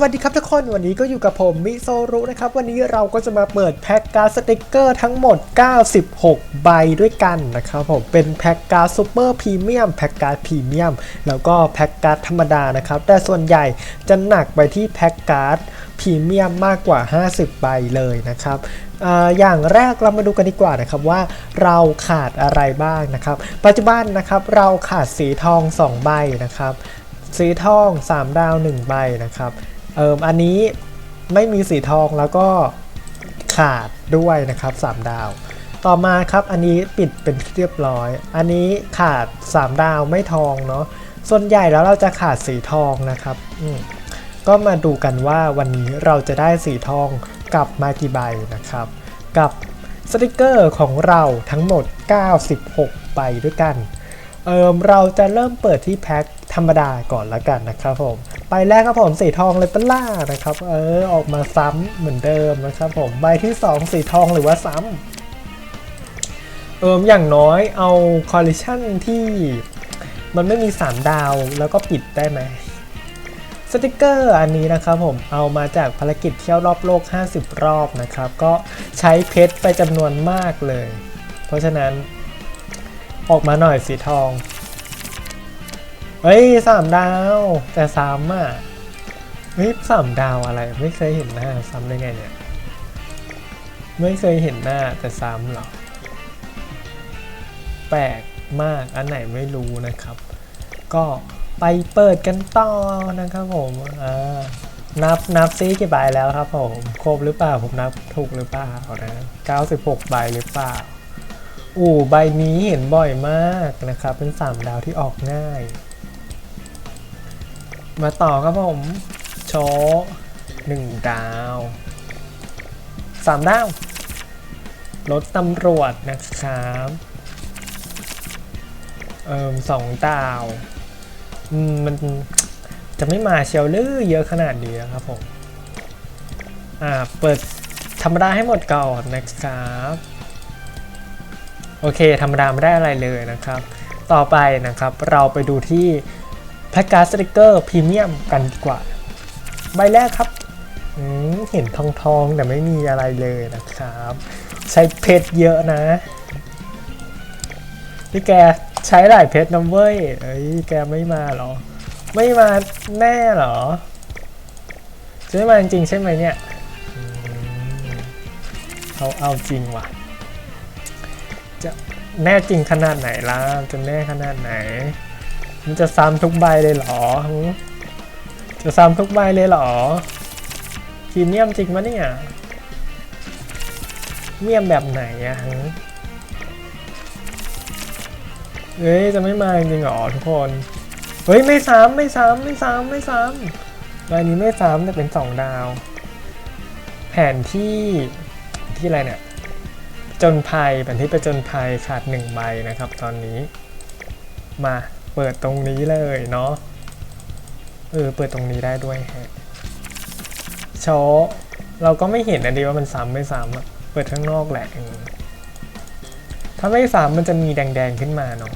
วัสดีครับทุกคนวันนี้ก็อยู่กับผมมิโซรุนะครับ วันนี้เราก็จะมาเปิดแพ็กการ์ดสติกเกอร์ทั้งหมด 96 ใบด้วยกันนะครับผมเป็นแพ็กการ์ดซูเปอร์พรีเมียมแพ็กการ์ดพรีเมียมแล้วก็แพ็กการ์ดธรรมดานะครับ แต่ส่วนใหญ่จะหนักไปที่แพ็กการ์ดพรีเมียมมากกว่า 50 ใบเลยนะครับอ่าอย่างแรกเรามาดูกันดีกว่านะครับว่าเราขาดอะไรบ้างนะครับ ปัจจุบันนะครับเราขาดสีทอง 2 ใบนะครับสีทอง 3 ดาว 1 ใบนะครับ เอิมอันนี้ไม่มีสีทองแล้วก็ขาดด้วยนะครับ 3 ดาว ต่อมาครับอันนี้ปิดเป็นเรียบร้อย อันนี้ขาด 3 ดาวไม่ทองเนาะส่วนใหญ่แล้วเราจะขาดสีทองนะครับอืก็มาดูกันว่าวันนี้เราจะได้สีทองกลับมากี่ใบนะครับ กับสติกเกอร์ของเราทั้งหมด 96 ใบด้วยกันเอิมเราจะเริ่มเปิดที่แพ็ค ธรรมดาก่อนละกันนะครับผมไปแรกครับผมสีทองเลยปะล่านะครับ เออออกมาซ้ำเหมือนเดิมนะครับผมใบที่ 2 สีทองหรือว่าซ้ำเอิมอย่างน้อยเอาคอลลิชันที่มันไม่มี 3 ดาวแล้วก็ปิดได้ไหมสติกเกอร์อันนี้นะครับผมเอามาจากภารกิจเที่ยวรอบโลก 50 รอบนะครับ ก็ใช้เพชรไปจำนวนมากเลย เพราะฉะนั้นออกมาหน่อยสีทอง เฮ้ยสามดาว แต่ซ้ำอะเฮ้ยสามดาวอะไรไม่เคยเห็นหน้าซ้ำได้ไงเนี่ย ไม่เคยเห็นหน้าแต่ซ้ำหรอ แปลกมากอันไหนไม่รู้นะครับ ก็ไปเปิดกันต่อนะครับผมอ่านับนับซิกี่ใบแล้วครับผม ครบหรือเปล่าผมนับถูกหรือเปล่านะ96 ใบหรือเปล่า อู่ใบนี้เห็นบ่อยมากนะครับ เป็น 3 ดาวที่ออกง่าย มาต่อครับผม โชว์หนึ่งดาวสามดาว รถตำรวจนะครับเอิมสองดาวมมันจะไม่มาเชลลือเยอะขนาดนี้นะครับผม อ่า เปิดธรรมดาให้หมดก่อนนะครับ โอเคธรรมดาไม่ได้อะไรเลยนะครับ ต่อไปนะครับ เราไปดูที่ แพ็กการ์ดสติกเกอร์พรีเมียมกันดีกว่า ใบแรกครับเห็นทองทองๆแต่ไม่มีอะไรเลยนะครับ ใช้เพชรเยอะนะพี่แกใช้หลายเพชรนะเว้ยเอ้ยแกไม่มาหรอ ไม่มาแน่หรอจะไม่มาจริงใช่ไหมเนี่ยเอาเอาจริงว่ะ จะแน่จริงขนาดไหนล่ะจะแน่ขนาดไหน มันจะซ้ำทุกใบเลยเหรอ จะซ้ำทุกใบเลยเหรอพรีเมียมจริงมะเนี่ยเมียมแบบไหนอะหึเฮ้ย จะไม่มาจริงเหรอทุกคน เฮ้ย ไม่ซ้ำไม่ซ้ำไม่ซ้ำไม่ซ้ำใบนี้ไม่ซ้ำแต่เป็นสองดาว แผนที่ที่อะไรเนี่ย จนภัยแผนที่ประจนภัยขาดหนึ่งใบนะครับตอนนี้ มา เปิดตรงนี้เลยเนาะเออเปิดตรงนี้ได้ด้วยฮะโชเราก็ไม่เห็นนะดีว่ามันซ้ำไม่ซ้ำอะเปิดข้างนอกแหละถ้าไม่ซ้ำมันจะมีแดงๆขึ้นมาเนาะ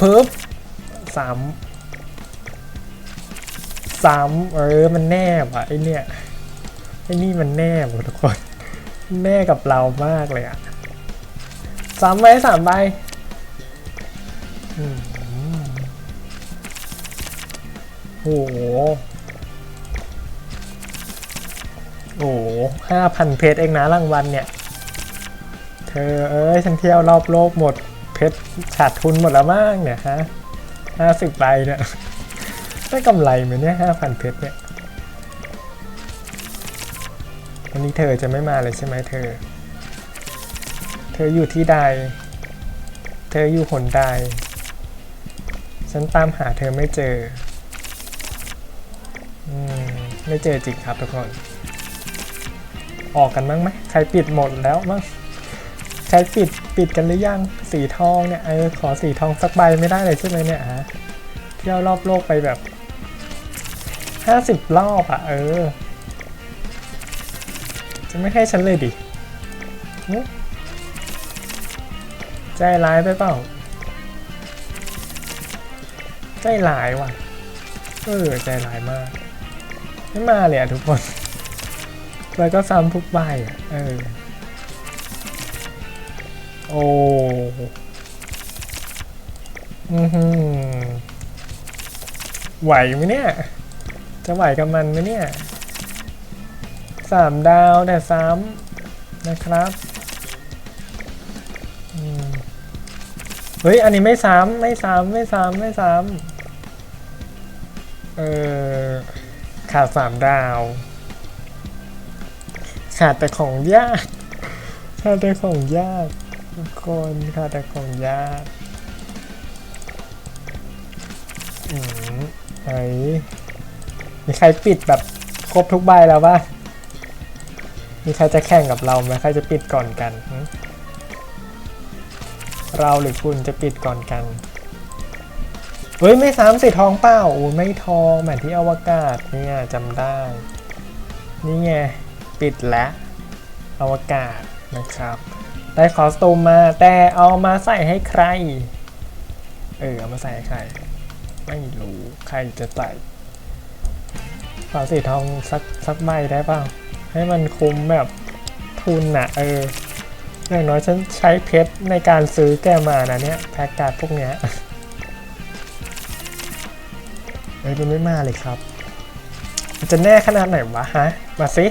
ปึ๊บซ้ำซ้ำเออมันแนบอะไอเนี่ยไอนี่มันแนบทุกคนแม่กับเรามากเลยอะสามใบสามใบ โอ้โห โอ้ห้าพันเพชรเองนะรางวัลเนี่ย เธอเอ้ยฉันเที่ยวรอบโลกหมด เพชรขาดทุนหมดแล้วมั้งเนี่ยฮะห้าสิบใบเนี่ย ได้กำไรไหมเนี่ยห้าพันเพชรเนี่ย วันนี้เธอจะไม่มาเลยใช่ไหมเธอ เธออยู่ที่ใด เธออยู่หนใด ฉันตามหาเธอไม่เจออืมไม่เจอจริงครับทุกคน ออกกันบ้างไหมใครปิดหมดแล้วมั้งใครปิดปิดกันหรือยังสีทองเนี่ยเออขอสีทองสักใบไม่ได้เลยใช่ไหมเนี่ยฮะเที่ยวรอบโลกไปแบบห้าสิบรอบอะเออ จะไม่ให้ฉันเลยดิใจร้ายไปเปล่า ใจร้ายว่ะ เออใจร้ายมาก ไม่มาเลยอะทุกคน แล้วก็ซ้ำทุกใบอะเออ โอ้อือหือไหวไหมเนี่ย จะไหวกับมันไหมเนี่ยสามดาวแต่ซ้ำนะครับเฮ้ย อันนี้ไม่ซ้ำไม่ซ้ำไม่ซ้ำไม่ซ้ำ เออขาดสามดาว ขาดแต่ของยาก ขาดแต่ของยากทุกคนขาดแต่ของยากอืมไอ้มีใครปิดแบบครบทุกใบแล้วปะมีใครจะแข่งกับเราไหมใครจะปิดก่อนกัน เราหรือคุณจะปิดก่อนกัน เฮ้ย ไม่ซ้ำสิทองเปล่าโอ้ไม่ทองเหมือนที่อวกาศเนี่ยจำได้ นี่ไง ปิดแล้วอวกาศนะครับ ได้คอสตูมมาแต่เอามาใส่ให้ใคร เออ เอามาใส่ให้ใคร ไม่รู้ใครจะใส่ขอสีทองสักสักใบได้เปล่า ให้มันคุ้มแบบทุนน่ะเอออย่างน้อยฉันใช้เพชรในการซื้อแกมานะเนี่ย แพ็กการ์ดพวกเนี้ย เอ้ยมันไม่มาเลยครับ จะแน่ขนาดไหนวะฮะ มาสิ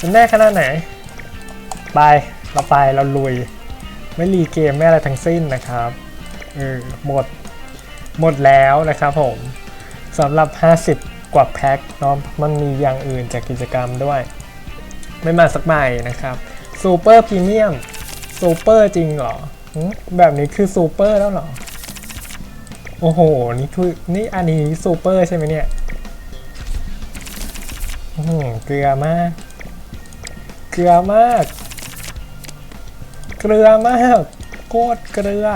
จะแน่ขนาดไหน ไป เราไป เราลุย ไม่รีเกมไม่อะไรทั้งสิ้นนะครับ เออ หมด หมดแล้วนะครับผมสำหรับ 50 กว่าแพ็คเนาะมันมีอย่างอื่นจากกิจกรรมด้วย ไม่มาสักใบนะครับซูเปอร์พรีเมียมซูเปอร์จริงเหรอ แบบนี้คือซูเปอร์แล้วเหรอ โอ้โห นี่คือ นี่อันนี้ซูเปอร์ใช่ไหมเนี่ยอื้อหือเกลือมาก เกลือมาก เกลือมาก โคตรเกลือ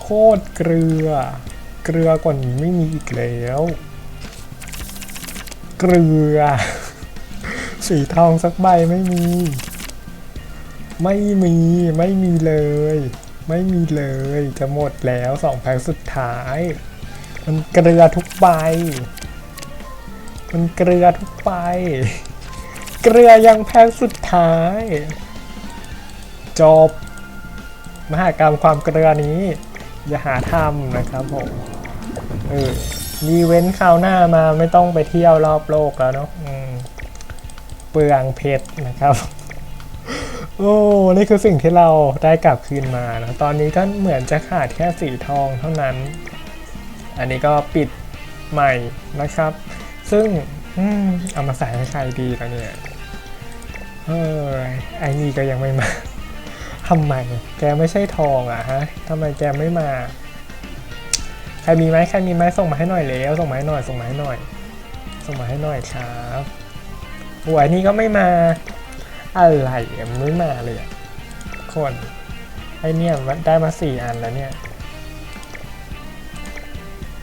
โคตรเกลือ เกลือกว่านี้ไม่มีอีกแล้ว เกลือ สีทองสักใบไม่มี ไม่มี ไม่มีเลย ไม่มีเลยจะหมดแล้วสองแพ็คสุดท้าย มันเกลือทุกใบ มันเกลือทุกใบ เกลือยังแพ็คสุดท้าย จบ มหากรรมความเกลือนี้ อย่าหาทำนะครับผมเออมีเว้นคราวหน้ามาไม่ต้องไปเที่ยวรอบโลกแล้วเนาะเปลืองเพชรนะครับ โอ้ นี่คือสิ่งที่เราได้กลับคืนมานะ ตอนนี้ก็เหมือนจะขาดแค่สีทองเท่านั้น อันนี้ก็ปิดใหม่นะครับ ซึ่งอเอามาใส่ให้ใครดีแล้วเนี่ย เออไอ้นี่ก็ยังไม่มาทำไม แกไม่ใช่ทองอะฮะทำไมแกไม่มา ใครมีไหมใครมีไหมส่งมาให้หน่อยแล้วส่งมาให้หน่อย ส่งมาให้หน่อย ส่งมาให้หน่อยครับโอ้ยนี่ก็ไม่มา อะไรอะมันไม่มาเลยอะคนไอเนี่ยได้มาสี่อันแล้วเนี่ย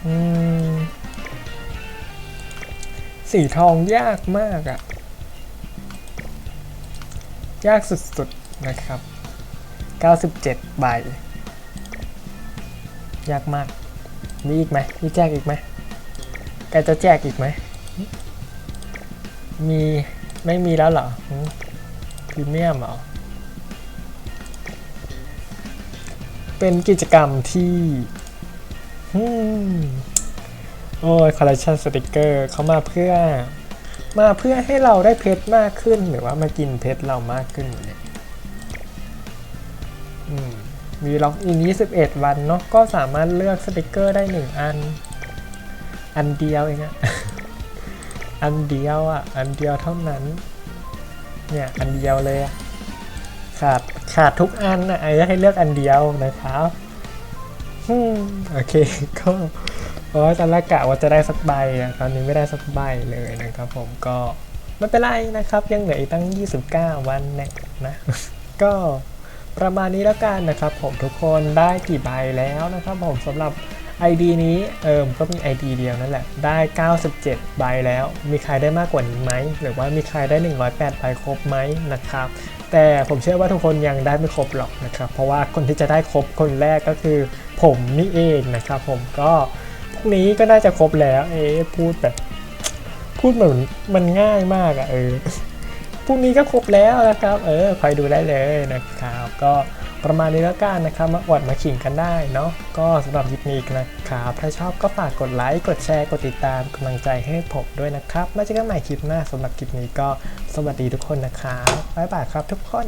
อืม สีทองยากมากอะยากสุดๆนะครับ 97 ใบ ยากมาก มีอีกไหมมีแจกอีกไหมแกจะแจกอีกไหม มี ไม่มีแล้วเหรอ รีเมียมเหรอ เป็นกิจกรรมที่โอ้ยคอลเลคชันสติกเกอร์เขามาเพื่อ มาเพื่อให้เราได้เพชรมากขึ้นหรือว่ามากินเพชรเรามากขึ้นเนี่ยมมีล็อกอิน 21 วันเนาะก็สามารถเลือกสติกเกอร์ได้ 1 อัน อันเดียวเองอะอันเดียวอะอันเดียวเท่านั้น เนี่ยอันเดียวเลยขาดขาดทุกอันนะไอ้ให้เลือกอันเดียวนะครับโอเคก็เพราะว่าตอนแรกกะว่าจะได้สักใบอะตอนนี้ไม่ได้สักใบเลยนะครับ ผมก็ไม่เป็นไรนะครับ ยังเหลืออีกตั้ง 29 วันเนี่ยนะ ก็ประมาณนี้แล้วกันนะครับ ผมทุกคนได้กี่ใบแล้วนะครับ ผมสำหรับ ID นี้เอิมก็มี ID เดียวนั่นแหละ ได้ 97 ใบแล้ว มีใครได้มากกว่านี้ไหม หรือว่ามีใครได้ 108 ใบครบไหมนะครับ แต่ผมเชื่อว่าทุกคนยังได้ไม่ครบหรอกนะครับ เพราะว่าคนที่จะได้ครบคนแรกก็คือผมนี่เองนะครับ ผมก็พรุ่งนี้ก็น่าจะครบแล้ว เอ๊พูดแบบพูดเหมือนมันง่ายมากอะเออพรุ่งนี้ก็ครบแล้วนะครับ เออคอยดูได้เลยนะครับ ก็ ประมาณนี้แล้วกันนะครับมาอวดมาขิงกันได้เนาะก็สำหรับคลิปนี้นะครับถ้าชอบก็ฝากกดไลค์กดแชร์กดติดตามกำลังใจให้ผมด้วยนะครับมาเจอกันใหม่คลิปหน้าสำหรับคลิปนี้ก็สวัสดีทุกคนนะครับบ๊ายบายครับทุกคน